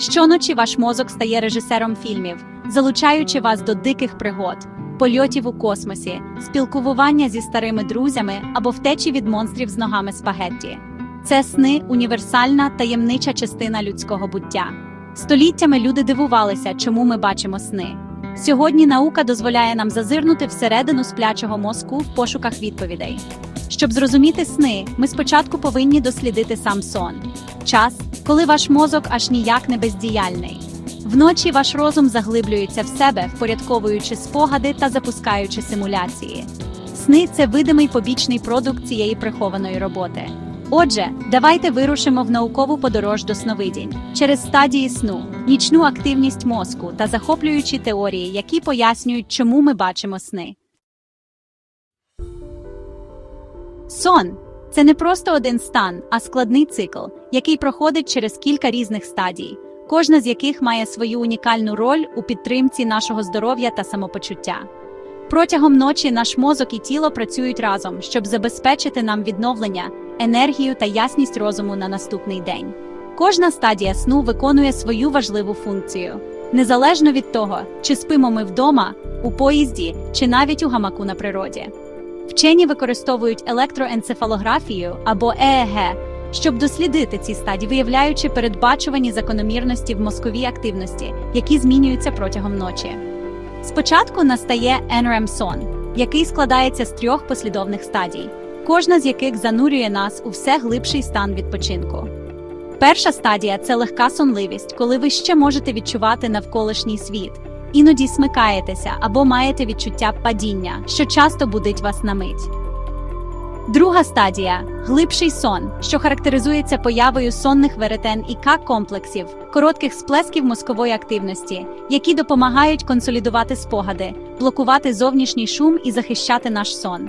Щоночі ваш мозок стає режисером фільмів, залучаючи вас до диких пригод, польотів у космосі, спілкування зі старими друзями або втечі від монстрів з ногами спагетті. Це сни універсальна таємнича частина людського буття. Століттями люди дивувалися, чому ми бачимо сни. Сьогодні наука дозволяє нам зазирнути всередину сплячого мозку в пошуках відповідей. Щоб зрозуміти сни, ми спочатку повинні дослідити сам сон. Час, коли ваш мозок аж ніяк не бездіяльний. Вночі ваш розум заглиблюється в себе, впорядковуючи спогади та запускаючи симуляції. Сни це видимий побічний продукт цієї прихованої роботи. Отже, давайте вирушимо в наукову подорож до сновидінь через стадії сну, нічну активність мозку та захоплюючі теорії, які пояснюють, чому ми бачимо сни. Сон це не просто один стан, а складний цикл, який проходить через кілька різних стадій, кожна з яких має свою унікальну роль у підтримці нашого здоров'я та самопочуття. Протягом ночі наш мозок і тіло працюють разом, щоб забезпечити нам відновлення, енергію та ясність розуму на наступний день. Кожна стадія сну виконує свою важливу функцію, незалежно від того, чи спимо ми вдома, у поїзді, чи навіть у гамаку на природі. Вчені використовують електроенцефалографію або ЕЕГ, щоб дослідити ці стадії, виявляючи передбачувані закономірності в мозковій активності, які змінюються протягом ночі. Спочатку настає NREM сон, який складається з трьох послідовних стадій, кожна з яких занурює нас у все глибший стан відпочинку. Перша стадія це легка сонливість, коли ви ще можете відчувати навколишній світ, іноді смикаєтеся або маєте відчуття падіння, що часто будить вас на мить. Друга стадія глибший сон, що характеризується появою сонних веретен і К-комплексів, коротких сплесків мозкової активності, які допомагають консолідувати спогади, блокувати зовнішній шум і захищати наш сон.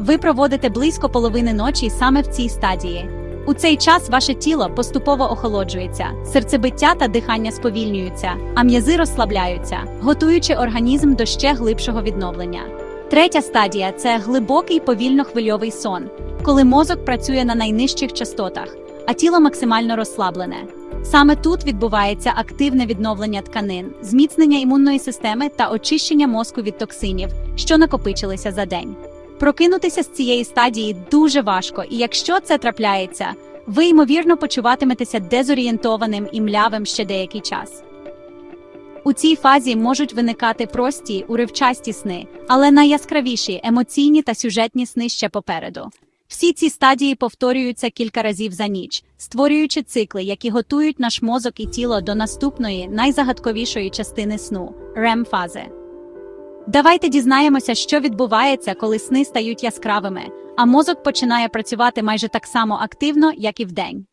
Ви проводите близько половини ночі саме в цій стадії. У цей час ваше тіло поступово охолоджується, серцебиття та дихання сповільнюються, а м'язи розслабляються, готуючи організм до ще глибшого відновлення. Третя стадія це глибокий повільно-хвильовий сон, коли мозок працює на найнижчих частотах, а тіло максимально розслаблене. Саме тут відбувається активне відновлення тканин, зміцнення імунної системи та очищення мозку від токсинів, що накопичилися за день. Прокинутися з цієї стадії дуже важко, і якщо це трапляється, ви ймовірно почуватиметеся дезорієнтованим і млявим ще деякий час. У цій фазі можуть виникати прості, уривчасті сни, але найяскравіші емоційні та сюжетні сни ще попереду. Всі ці стадії повторюються кілька разів за ніч, створюючи цикли, які готують наш мозок і тіло до наступної, найзагадковішої частини сну rem фази. Давайте дізнаємося, що відбувається, коли сни стають яскравими, а мозок починає працювати майже так само активно, як і вдень.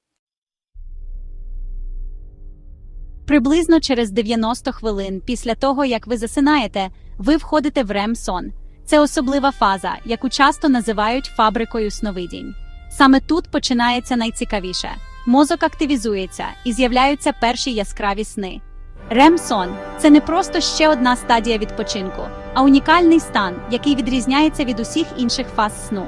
Приблизно через 90 хвилин після того, як ви засинаєте, ви входите в рем-сон. Це особлива фаза, яку часто називають фабрикою сновидінь. Саме тут починається найцікавіше. Мозок активізується і з'являються перші яскраві сни. Рем-сон це не просто ще одна стадія відпочинку, а унікальний стан, який відрізняється від усіх інших фаз сну.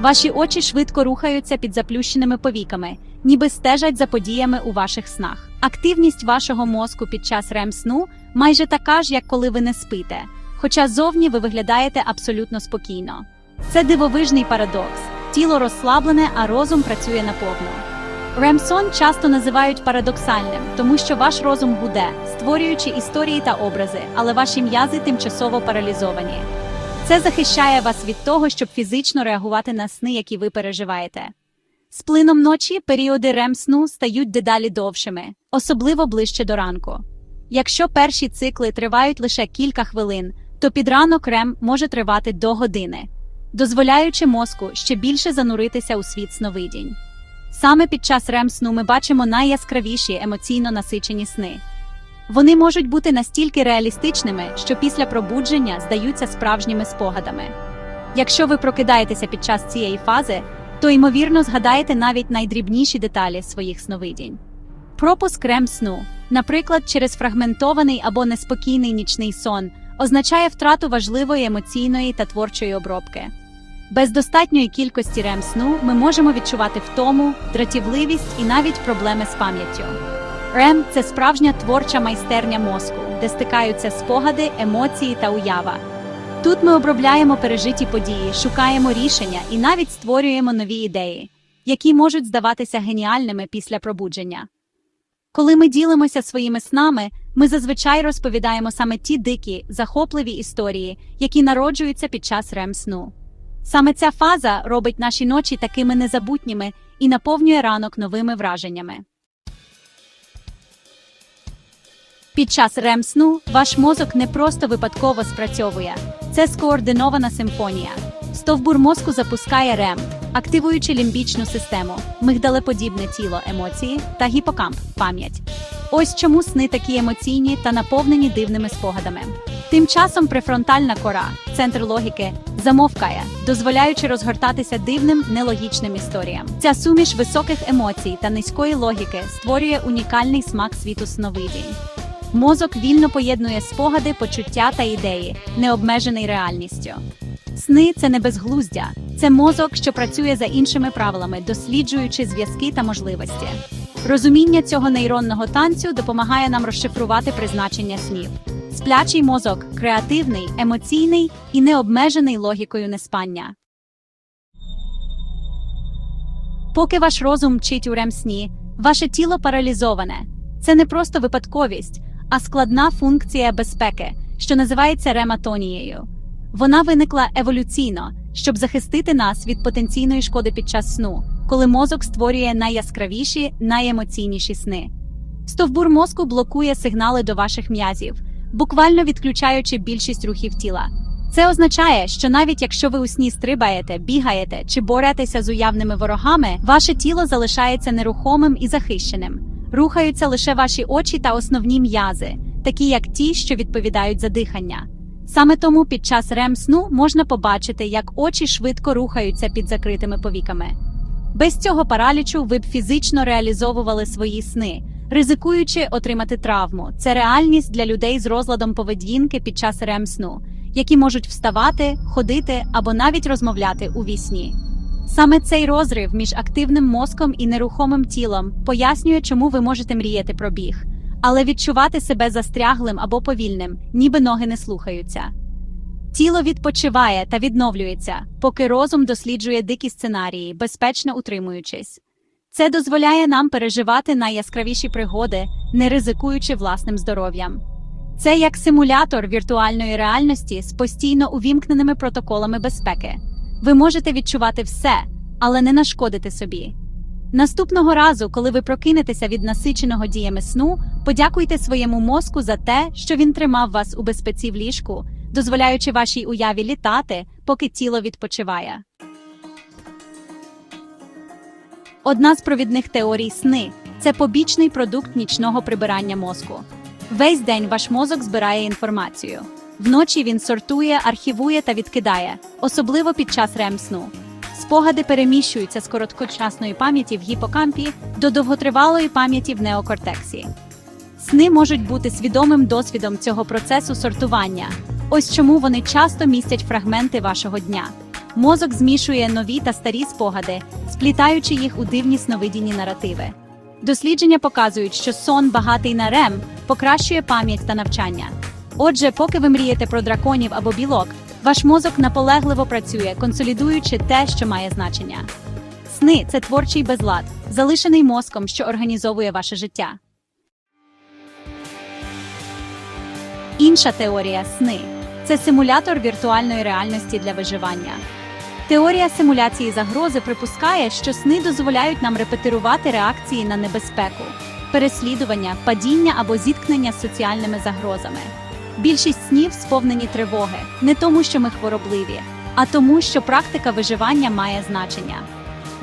Ваші очі швидко рухаються під заплющеними повіками, ніби стежать за подіями у ваших снах. Активність вашого мозку під час рем-сну майже така ж, як коли ви не спите, хоча зовні ви виглядаєте абсолютно спокійно. Це дивовижний парадокс. Тіло розслаблене, а розум працює наповну. Ремсон часто називають парадоксальним, тому що ваш розум гуде, створюючи історії та образи, але ваші м'язи тимчасово паралізовані. Це захищає вас від того, щоб фізично реагувати на сни, які ви переживаєте. З плином ночі періоди рем-сну стають дедалі довшими, особливо ближче до ранку. Якщо перші цикли тривають лише кілька хвилин, то під ранок рем може тривати до години, дозволяючи мозку ще більше зануритися у світ сновидінь. Саме під час рем-сну ми бачимо найяскравіші емоційно насичені сни. Вони можуть бути настільки реалістичними, що після пробудження здаються справжніми спогадами. Якщо ви прокидаєтеся під час цієї фази, то ймовірно згадаєте навіть найдрібніші деталі своїх сновидінь. Пропуск рем-сну, наприклад, через фрагментований або неспокійний нічний сон, означає втрату важливої емоційної та творчої обробки. Без достатньої кількості рем-сну ми можемо відчувати втому, дратівливість і навіть проблеми з пам'яттю. РЕМ це справжня творча майстерня мозку, де стикаються спогади, емоції та уява. Тут ми обробляємо пережиті події, шукаємо рішення і навіть створюємо нові ідеї, які можуть здаватися геніальними після пробудження. Коли ми ділимося своїми снами, ми зазвичай розповідаємо саме ті дикі, захопливі історії, які народжуються під час рем сну. Саме ця фаза робить наші ночі такими незабутніми і наповнює ранок новими враженнями. Під час рем сну ваш мозок не просто випадково спрацьовує, це скоординована симфонія. Стовбур мозку запускає рем, активуючи лімбічну систему, мигдалеподібне тіло емоції та гіпокамп пам'ять. Ось чому сни такі емоційні та наповнені дивними спогадами. Тим часом префронтальна кора, центр логіки, замовкає, дозволяючи розгортатися дивним нелогічним історіям. Ця суміш високих емоцій та низької логіки створює унікальний смак світу сновидінь. Мозок вільно поєднує спогади, почуття та ідеї, не обмежений реальністю. Сни це не безглуздя, це мозок, що працює за іншими правилами, досліджуючи зв'язки та можливості. Розуміння цього нейронного танцю допомагає нам розшифрувати призначення снів. Сплячий мозок креативний, емоційний і не обмежений логікою неспання. Поки ваш розум мчить у ремсні, ваше тіло паралізоване. Це не просто випадковість, а складна функція безпеки, що називається рематонією. Вона виникла еволюційно, щоб захистити нас від потенційної шкоди під час сну, коли мозок створює найяскравіші, найемоційніші сни. Стовбур мозку блокує сигнали до ваших м'язів, буквально відключаючи більшість рухів тіла. Це означає, що навіть якщо ви у сні стрибаєте, бігаєте чи боретеся з уявними ворогами, ваше тіло залишається нерухомим і захищеним. Рухаються лише ваші очі та основні м'язи, такі як ті, що відповідають за дихання. Саме тому під час рем сну можна побачити, як очі швидко рухаються під закритими повіками. Без цього паралічу ви б фізично реалізовували свої сни, ризикуючи отримати травму. Це реальність для людей з розладом поведінки під час рем сну, які можуть вставати, ходити або навіть розмовляти у вісні. Саме цей розрив між активним мозком і нерухомим тілом пояснює, чому ви можете мріяти про біг, але відчувати себе застряглим або повільним, ніби ноги не слухаються. Тіло відпочиває та відновлюється, поки розум досліджує дикі сценарії, безпечно утримуючись. Це дозволяє нам переживати найяскравіші пригоди, не ризикуючи власним здоров'ям. Це як симулятор віртуальної реальності з постійно увімкненими протоколами безпеки. Ви можете відчувати все, але не нашкодити собі. Наступного разу, коли ви прокинетеся від насиченого діями сну, подякуйте своєму мозку за те, що він тримав вас у безпеці в ліжку, дозволяючи вашій уяві літати, поки тіло відпочиває. Одна з провідних теорій сни це побічний продукт нічного прибирання мозку. Весь день ваш мозок збирає інформацію. Вночі він сортує, архівує та відкидає, особливо під час рем сну. Спогади переміщуються з короткочасної пам'яті в гіпокампі до довготривалої пам'яті в неокортексі. Сни можуть бути свідомим досвідом цього процесу сортування. Ось чому вони часто містять фрагменти вашого дня. Мозок змішує нові та старі спогади, сплітаючи їх у дивні сновидінні наративи. Дослідження показують, що сон, багатий на рем, покращує пам'ять та навчання. Отже, поки ви мрієте про драконів або білок, ваш мозок наполегливо працює, консолідуючи те, що має значення. Сни це творчий безлад, залишений мозком, що організовує ваше життя. Інша теорія сни це симулятор віртуальної реальності для виживання. Теорія симуляції загрози припускає, що сни дозволяють нам репетирувати реакції на небезпеку, переслідування, падіння або зіткнення з соціальними загрозами. Більшість снів сповнені тривоги, не тому, що ми хворобливі, а тому, що практика виживання має значення.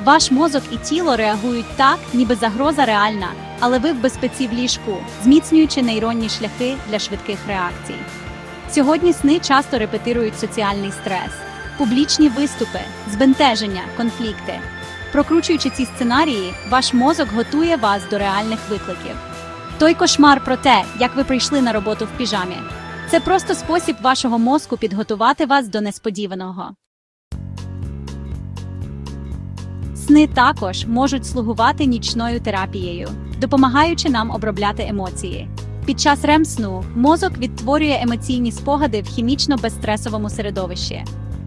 Ваш мозок і тіло реагують так, ніби загроза реальна, але ви в безпеці в ліжку, зміцнюючи нейронні шляхи для швидких реакцій. Сьогодні сни часто репетирують соціальний стрес, публічні виступи, збентеження, конфлікти. Прокручуючи ці сценарії, ваш мозок готує вас до реальних викликів. Той кошмар про те, як ви прийшли на роботу в піжамі. Це просто спосіб вашого мозку підготувати вас до несподіваного. Сни також можуть слугувати нічною терапією. допомагаючи нам обробляти емоції. Під час REM-сну мозок відтворює емоційні спогади в хімічно безстресовому середовищі.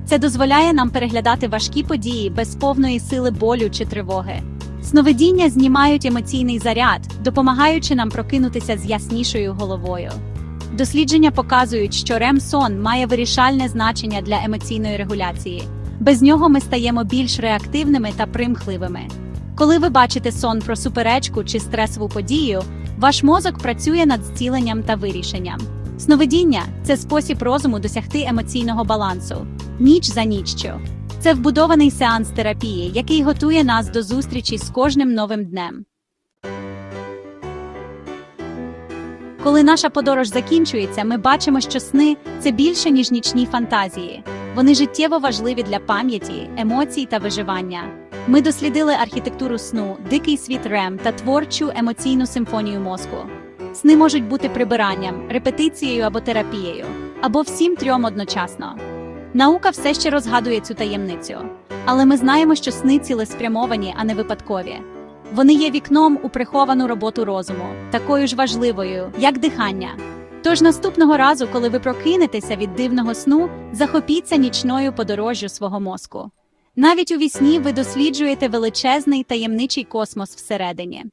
Це дозволяє нам переглядати важкі події без повної сили болю чи тривоги. Сновидіння знімають емоційний заряд, допомагаючи нам прокинутися з яснішою головою. Дослідження показують, що REM-сон має вирішальне значення для емоційної регуляції. Без нього ми стаємо більш реактивними та примхливими. Коли ви бачите сон про суперечку чи стресову подію, ваш мозок працює над зціленням та вирішенням. Сновидіння це спосіб розуму досягти емоційного балансу, ніч за ніччю. Це вбудований сеанс терапії, який готує нас до зустрічі з кожним новим днем. Коли наша подорож закінчується, ми бачимо, що сни це більше, ніж нічні фантазії. Вони життєво важливі для пам'яті, емоцій та виживання. Ми дослідили архітектуру сну, дикий світ РЕМ та творчу емоційну симфонію мозку. Сни можуть бути прибиранням, репетицією або терапією, або всім трьом одночасно. Наука все ще розгадує цю таємницю, але ми знаємо, що сни цілеспрямовані, а не випадкові. Вони є вікном у приховану роботу розуму, такою ж важливою, як дихання. Тож наступного разу, коли ви прокинетеся від дивного сну, захопіться нічною подорожжю свого мозку. Навіть у вісні ви досліджуєте величезний таємничий космос всередині.